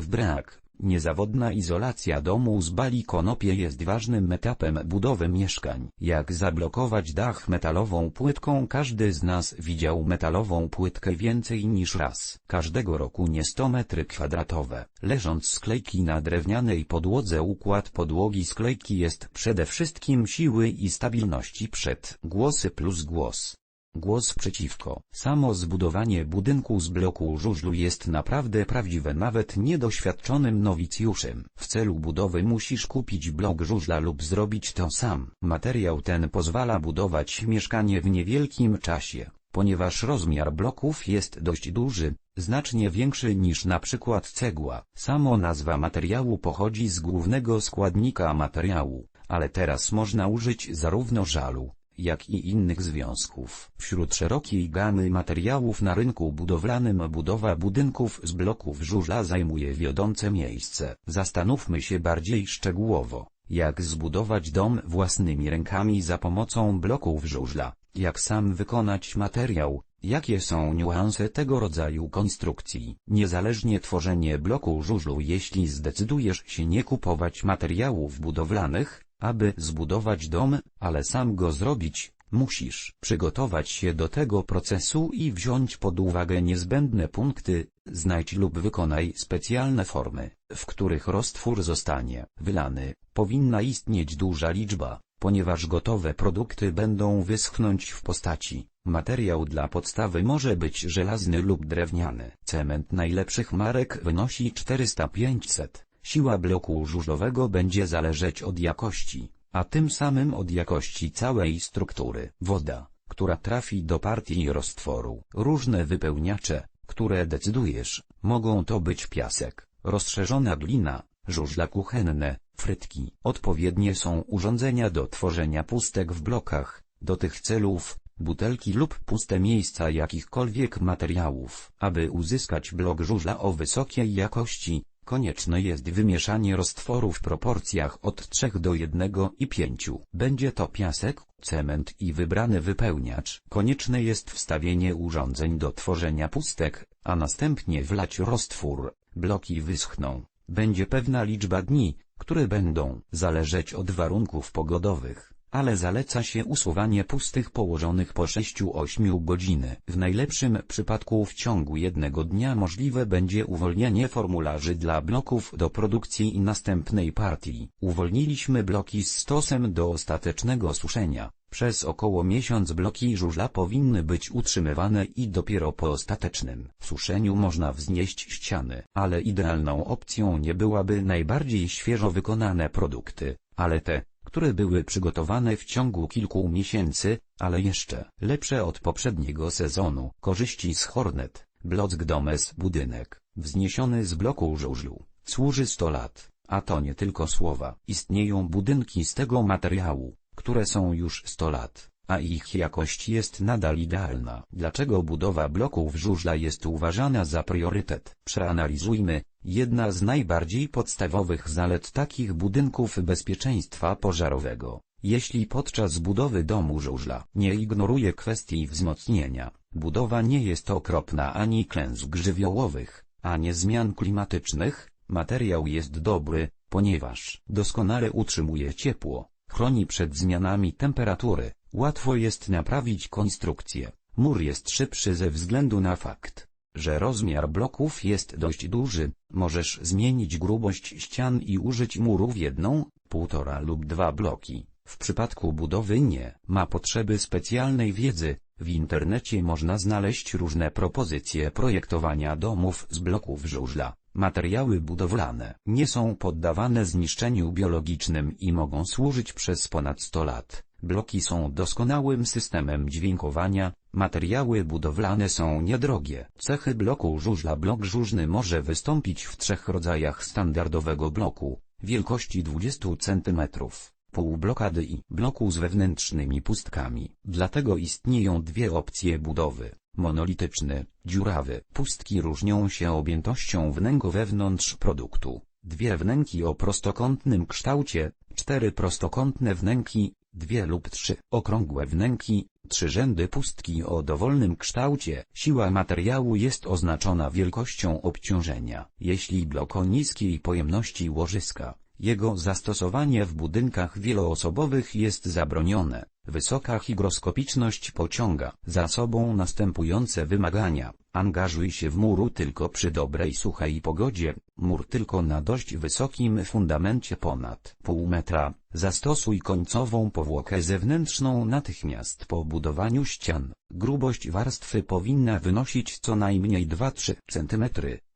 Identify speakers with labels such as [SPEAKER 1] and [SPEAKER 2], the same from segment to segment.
[SPEAKER 1] brak. Niezawodna izolacja domu z bali konopie jest ważnym etapem budowy mieszkań. Jak zablokować dach metalową płytką Każdy z nas widział metalową płytkę więcej niż raz. Każdego roku nie 100 metry kwadratowe. Leżąc sklejki na drewnianej podłodze układ podłogi sklejki jest przede wszystkim siły i stabilności przed głosy plus głos. Głos przeciwko. Samo zbudowanie budynku z bloku żużlu jest naprawdę prawdziwe nawet niedoświadczonym nowicjuszem. W celu budowy musisz kupić blok żużla lub zrobić to sam. Materiał ten pozwala budować mieszkanie w niewielkim czasie. Ponieważ rozmiar bloków jest dość duży, znacznie większy niż na przykład cegła. Samo nazwa materiału pochodzi z głównego składnika materiału, ale teraz można użyć zarówno żalu, jak i innych związków. Wśród szerokiej gamy materiałów na rynku budowlanym budowa budynków z bloków żużla zajmuje wiodące miejsce. Zastanówmy się bardziej szczegółowo, jak zbudować dom własnymi rękami za pomocą bloków żużla, jak sam wykonać materiał, jakie są niuanse tego rodzaju konstrukcji. Niezależnie tworzenie bloku żużlu jeśli zdecydujesz się nie kupować materiałów budowlanych, aby zbudować dom, ale sam go zrobić, musisz przygotować się do tego procesu i wziąć pod uwagę niezbędne punkty, znajdź lub wykonaj specjalne formy, w których roztwór zostanie wylany. Powinna istnieć duża liczba, ponieważ gotowe produkty będą wyschnąć w postaci. Materiał dla podstawy może być żelazny lub drewniany. Cement najlepszych marek wynosi 400-500 Siła bloku żużlowego będzie zależeć od jakości, a tym samym od jakości całej struktury. Woda, która trafi do partii roztworu. Różne wypełniacze, które decydujesz, mogą to być piasek, rozszerzona glina, żużla kuchenne, frytki. Odpowiednie są urządzenia do tworzenia pustek w blokach, do tych celów, butelki lub puste miejsca jakichkolwiek materiałów. Aby uzyskać blok żużla o wysokiej jakości, Konieczne jest wymieszanie roztworu w proporcjach od 3 do 1 i 5. Będzie to piasek, cement i wybrany wypełniacz. Konieczne jest wstawienie urządzeń do tworzenia pustek, a następnie wlać roztwór. Bloki wyschną. Będzie pewna liczba dni, które będą zależeć od warunków pogodowych ale zaleca się usuwanie pustych położonych po 6-8 godziny. W najlepszym przypadku w ciągu jednego dnia możliwe będzie uwolnienie formularzy dla bloków do produkcji i następnej partii. Uwolniliśmy bloki z stosem do ostatecznego suszenia. Przez około miesiąc bloki żużla powinny być utrzymywane i dopiero po ostatecznym suszeniu można wznieść ściany. Ale idealną opcją nie byłaby najbardziej świeżo wykonane produkty, ale te, które były przygotowane w ciągu kilku miesięcy, ale jeszcze lepsze od poprzedniego sezonu. Korzyści z Hornet, Block Domes budynek, wzniesiony z bloku żużlu, służy 100 lat, a to nie tylko słowa. Istnieją budynki z tego materiału, które są już 100 lat, a ich jakość jest nadal idealna. Dlaczego budowa bloków żużla jest uważana za priorytet? Przeanalizujmy, Jedna z najbardziej podstawowych zalet takich budynków bezpieczeństwa pożarowego. Jeśli podczas budowy domu żużla nie ignoruje kwestii wzmocnienia, budowa nie jest okropna ani klęsk żywiołowych, ani zmian klimatycznych, materiał jest dobry, ponieważ doskonale utrzymuje ciepło, chroni przed zmianami temperatury, łatwo jest naprawić konstrukcję. Mur jest szybszy ze względu na fakt, że rozmiar bloków jest dość duży, możesz zmienić grubość ścian i użyć murów jedną, półtora lub dwa bloki. W przypadku budowy nie ma potrzeby specjalnej wiedzy, w internecie można znaleźć różne propozycje projektowania domów z bloków żużla. Materiały budowlane nie są poddawane zniszczeniu biologicznym i mogą służyć przez ponad 100 lat. Bloki są doskonałym systemem dźwiękowania, materiały budowlane są niedrogie. Cechy bloku żużla Blok żużny może wystąpić w trzech rodzajach standardowego bloku, wielkości 20 cm, półblokady i bloku z wewnętrznymi pustkami. Dlatego istnieją dwie opcje budowy. Monolityczny, dziurawy. Pustki różnią się objętością wnęku wewnątrz produktu. Dwie wnęki o prostokątnym kształcie, cztery prostokątne wnęki, dwie lub trzy okrągłe wnęki, Trzy rzędy pustki o dowolnym kształcie. Siła materiału jest oznaczona wielkością obciążenia. Jeśli blok o niskiej pojemności łożyska, jego zastosowanie w budynkach wieloosobowych jest zabronione. Wysoka hygroskopiczność pociąga za sobą następujące wymagania. Angażuj się w muru tylko przy dobrej suchej pogodzie, mur tylko na dość wysokim fundamencie ponad pół metra. Zastosuj końcową powłokę zewnętrzną natychmiast po budowaniu ścian. Grubość warstwy powinna wynosić co najmniej 2-3 cm.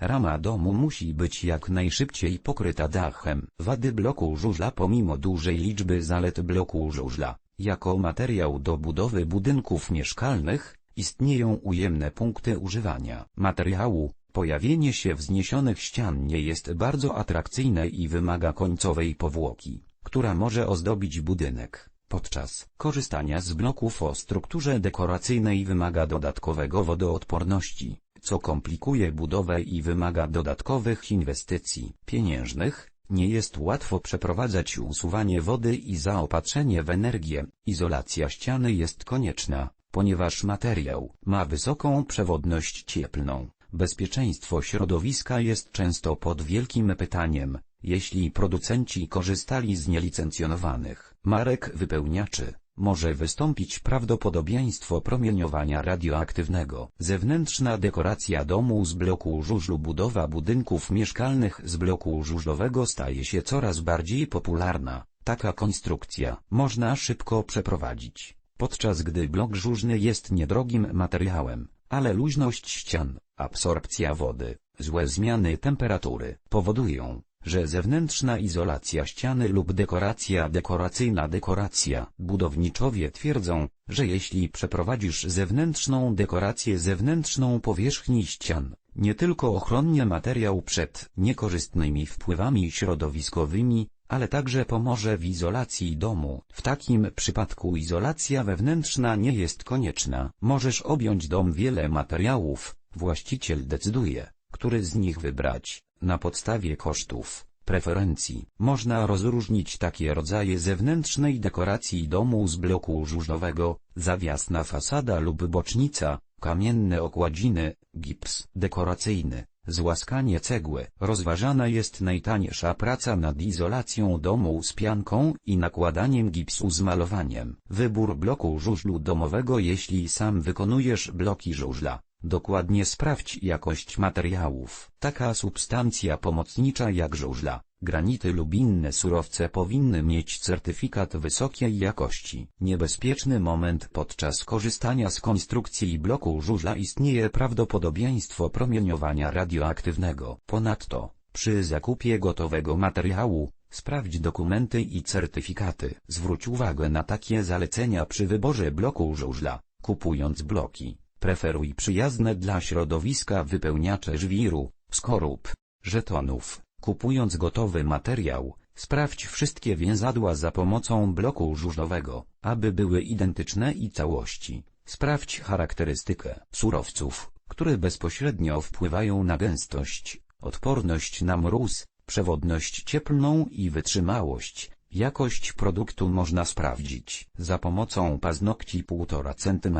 [SPEAKER 1] Rama domu musi być jak najszybciej pokryta dachem. Wady bloku żużla Pomimo dużej liczby zalet bloku żużla, jako materiał do budowy budynków mieszkalnych, istnieją ujemne punkty używania materiału. Pojawienie się wzniesionych ścian nie jest bardzo atrakcyjne i wymaga końcowej powłoki, która może ozdobić budynek. Podczas korzystania z bloków o strukturze dekoracyjnej wymaga dodatkowego wodoodporności, co komplikuje budowę i wymaga dodatkowych inwestycji pieniężnych, nie jest łatwo przeprowadzać usuwanie wody i zaopatrzenie w energię. Izolacja ściany jest konieczna, ponieważ materiał ma wysoką przewodność cieplną. Bezpieczeństwo środowiska jest często pod wielkim pytaniem, jeśli producenci korzystali z nielicencjonowanych marek wypełniaczy. Może wystąpić prawdopodobieństwo promieniowania radioaktywnego. Zewnętrzna dekoracja domu z bloku żużlu Budowa budynków mieszkalnych z bloku żużlowego staje się coraz bardziej popularna. Taka konstrukcja można szybko przeprowadzić, podczas gdy blok żużny jest niedrogim materiałem, ale luźność ścian, absorpcja wody, złe zmiany temperatury powodują, że zewnętrzna izolacja ściany lub dekoracja dekoracyjna dekoracja. Budowniczowie twierdzą, że jeśli przeprowadzisz zewnętrzną dekorację zewnętrzną powierzchni ścian, nie tylko ochronnie materiał przed niekorzystnymi wpływami środowiskowymi, ale także pomoże w izolacji domu. W takim przypadku izolacja wewnętrzna nie jest konieczna. Możesz objąć dom wiele materiałów, właściciel decyduje, który z nich wybrać. Na podstawie kosztów, preferencji, można rozróżnić takie rodzaje zewnętrznej dekoracji domu z bloku żużlowego, zawiasna fasada lub bocznica, kamienne okładziny, gips dekoracyjny, złaskanie cegły. Rozważana jest najtańsza praca nad izolacją domu z pianką i nakładaniem gipsu z malowaniem. Wybór bloku żużlu domowego Jeśli sam wykonujesz bloki żużla, Dokładnie sprawdź jakość materiałów. Taka substancja pomocnicza jak żużla, granity lub inne surowce powinny mieć certyfikat wysokiej jakości. Niebezpieczny moment podczas korzystania z konstrukcji bloku żużla istnieje prawdopodobieństwo promieniowania radioaktywnego. Ponadto, przy zakupie gotowego materiału, sprawdź dokumenty i certyfikaty. Zwróć uwagę na takie zalecenia przy wyborze bloku żużla, kupując bloki. Preferuj przyjazne dla środowiska wypełniacze żwiru, skorup, żetonów. Kupując gotowy materiał, sprawdź wszystkie więzadła za pomocą bloku żużlowego, aby były identyczne i całości. Sprawdź charakterystykę surowców, które bezpośrednio wpływają na gęstość, odporność na mróz, przewodność cieplną i wytrzymałość. Jakość produktu można sprawdzić za pomocą paznokci 1,5 cm,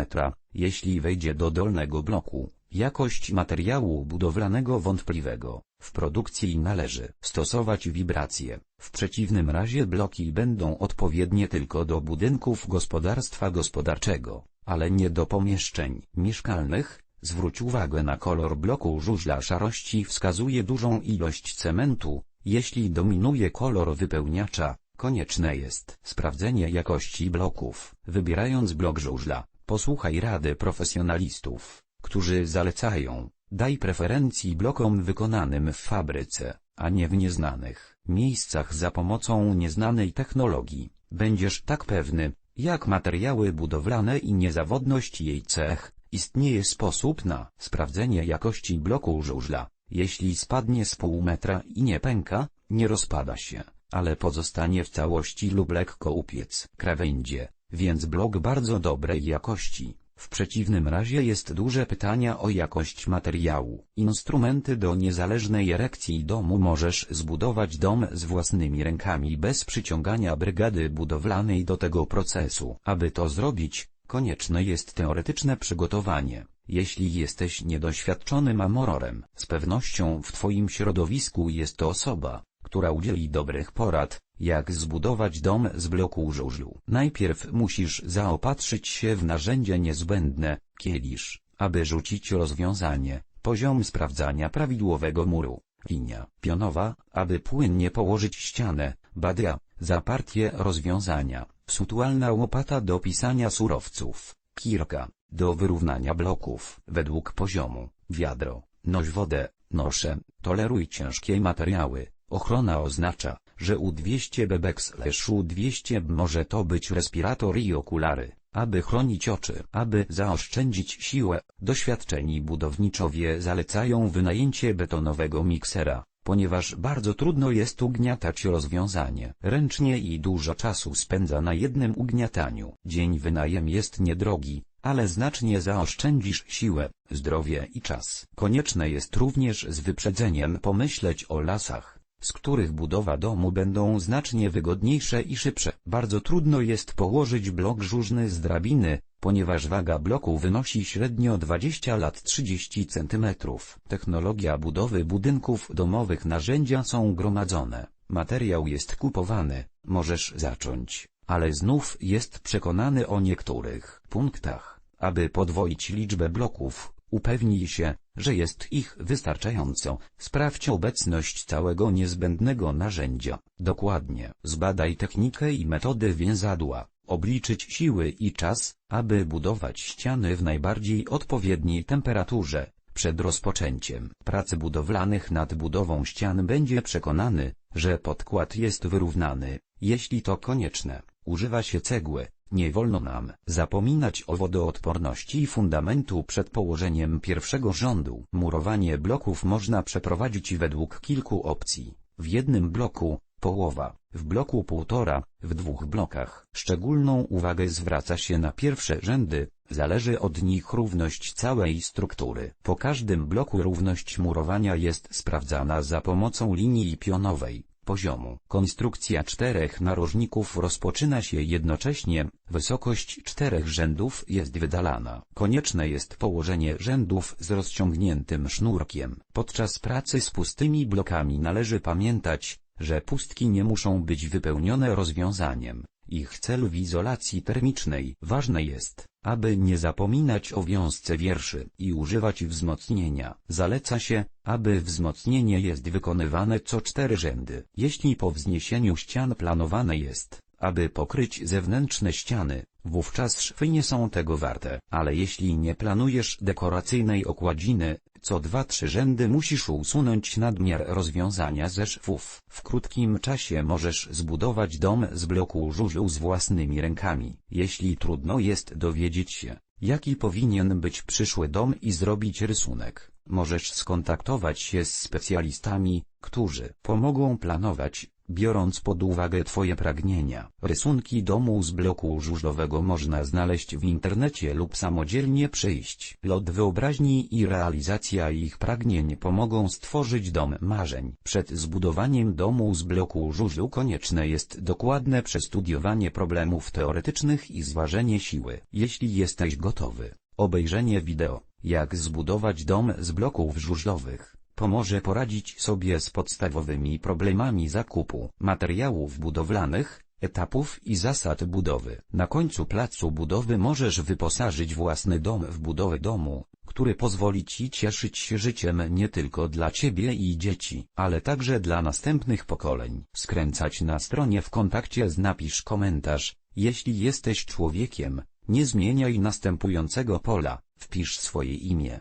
[SPEAKER 1] jeśli wejdzie do dolnego bloku. Jakość materiału budowlanego wątpliwego. W produkcji należy stosować wibracje. W przeciwnym razie bloki będą odpowiednie tylko do budynków gospodarstwa gospodarczego, ale nie do pomieszczeń mieszkalnych. Zwróć uwagę na kolor bloku żużla szarości wskazuje dużą ilość cementu. Jeśli dominuje kolor wypełniacza, Konieczne jest sprawdzenie jakości bloków. Wybierając blok żużla, posłuchaj rady profesjonalistów, którzy zalecają, daj preferencji blokom wykonanym w fabryce, a nie w nieznanych miejscach za pomocą nieznanej technologii. Będziesz tak pewny, jak materiały budowlane i niezawodność jej cech, istnieje sposób na sprawdzenie jakości bloku żużla. Jeśli spadnie z pół metra i nie pęka, nie rozpada się ale pozostanie w całości lub lekko upiec krawędzie, więc blok bardzo dobrej jakości. W przeciwnym razie jest duże pytania o jakość materiału. Instrumenty do niezależnej erekcji domu możesz zbudować dom z własnymi rękami bez przyciągania brygady budowlanej do tego procesu. Aby to zrobić, Konieczne jest teoretyczne przygotowanie. Jeśli jesteś niedoświadczonym amororem, z pewnością w Twoim środowisku jest to osoba, która udzieli dobrych porad, jak zbudować dom z bloku żużlu. Najpierw musisz zaopatrzyć się w narzędzie niezbędne, kielisz, aby rzucić rozwiązanie, poziom sprawdzania prawidłowego muru, linia pionowa, aby płynnie położyć ścianę, badia, zapartie rozwiązania, sutualna łopata do pisania surowców, kirka, do wyrównania bloków według poziomu, wiadro, noś wodę, noszę, toleruj ciężkie materiały, ochrona oznacza, że U200 Bebex slash U200 może to być respirator i okulary, aby chronić oczy. Aby zaoszczędzić siłę, doświadczeni budowniczowie zalecają wynajęcie betonowego miksera, ponieważ bardzo trudno jest ugniatać rozwiązanie ręcznie i dużo czasu spędza na jednym ugniataniu. Dzień wynajem jest niedrogi, ale znacznie zaoszczędzisz siłę, zdrowie i czas. Konieczne jest również z wyprzedzeniem pomyśleć o lasach, z których budowa domu będą znacznie wygodniejsze i szybsze. Bardzo trudno jest położyć blok żużny z drabiny, ponieważ waga bloku wynosi średnio 20 lat 30 cm. Technologia budowy budynków domowych narzędzia są gromadzone, materiał jest kupowany, możesz zacząć, ale znów jest przekonany o niektórych punktach, aby podwoić liczbę bloków, Upewnij się, że jest ich wystarczająco. Sprawdź obecność całego niezbędnego narzędzia. Dokładnie. Zbadaj technikę i metodę więzadła. Obliczyć siły i czas, aby budować ściany w najbardziej odpowiedniej temperaturze. Przed rozpoczęciem pracy budowlanych nad budową ścian będzie przekonany, że podkład jest wyrównany. Jeśli to konieczne, używa się cegły, nie wolno nam zapominać o wodoodporności fundamentu przed położeniem pierwszego rządu. Murowanie bloków można przeprowadzić według kilku opcji. W jednym bloku, połowa, w bloku półtora, w dwóch blokach. Szczególną uwagę zwraca się na pierwsze rzędy, zależy od nich równość całej struktury. Po każdym bloku równość murowania jest sprawdzana za pomocą linii pionowej poziomu. Konstrukcja czterech narożników rozpoczyna się jednocześnie, wysokość czterech rzędów jest wydalana. Konieczne jest położenie rzędów z rozciągniętym sznurkiem. Podczas pracy z pustymi blokami należy pamiętać, że pustki nie muszą być wypełnione rozwiązaniem. Ich cel w izolacji termicznej ważne jest, aby nie zapominać o wiązce wierszy i używać wzmocnienia. Zaleca się, aby wzmocnienie jest wykonywane co cztery rzędy. Jeśli po wzniesieniu ścian planowane jest, aby pokryć zewnętrzne ściany, wówczas szwy nie są tego warte. Ale jeśli nie planujesz dekoracyjnej okładziny, co dwa trzy rzędy musisz usunąć nadmiar rozwiązania ze szwów. W krótkim czasie możesz zbudować dom z bloku żużlu z własnymi rękami. Jeśli trudno jest dowiedzieć się, jaki powinien być przyszły dom i zrobić rysunek, możesz skontaktować się z specjalistami, którzy pomogą planować, Biorąc pod uwagę Twoje pragnienia, rysunki domu z bloku żużlowego można znaleźć w internecie lub samodzielnie przyjść. Lot wyobraźni i realizacja ich pragnień pomogą stworzyć dom marzeń. Przed zbudowaniem domu z bloku żużlu konieczne jest dokładne przestudiowanie problemów teoretycznych i zważenie siły. Jeśli jesteś gotowy, obejrzenie wideo, jak zbudować dom z bloków żużlowych pomoże poradzić sobie z podstawowymi problemami zakupu materiałów budowlanych, etapów i zasad budowy. Na końcu placu budowy możesz wyposażyć własny dom w budowę domu, który pozwoli Ci cieszyć się życiem nie tylko dla Ciebie i dzieci, ale także dla następnych pokoleń. Skręcać na stronie w kontakcie z napisz komentarz, jeśli jesteś człowiekiem, nie zmieniaj następującego pola, wpisz swoje imię.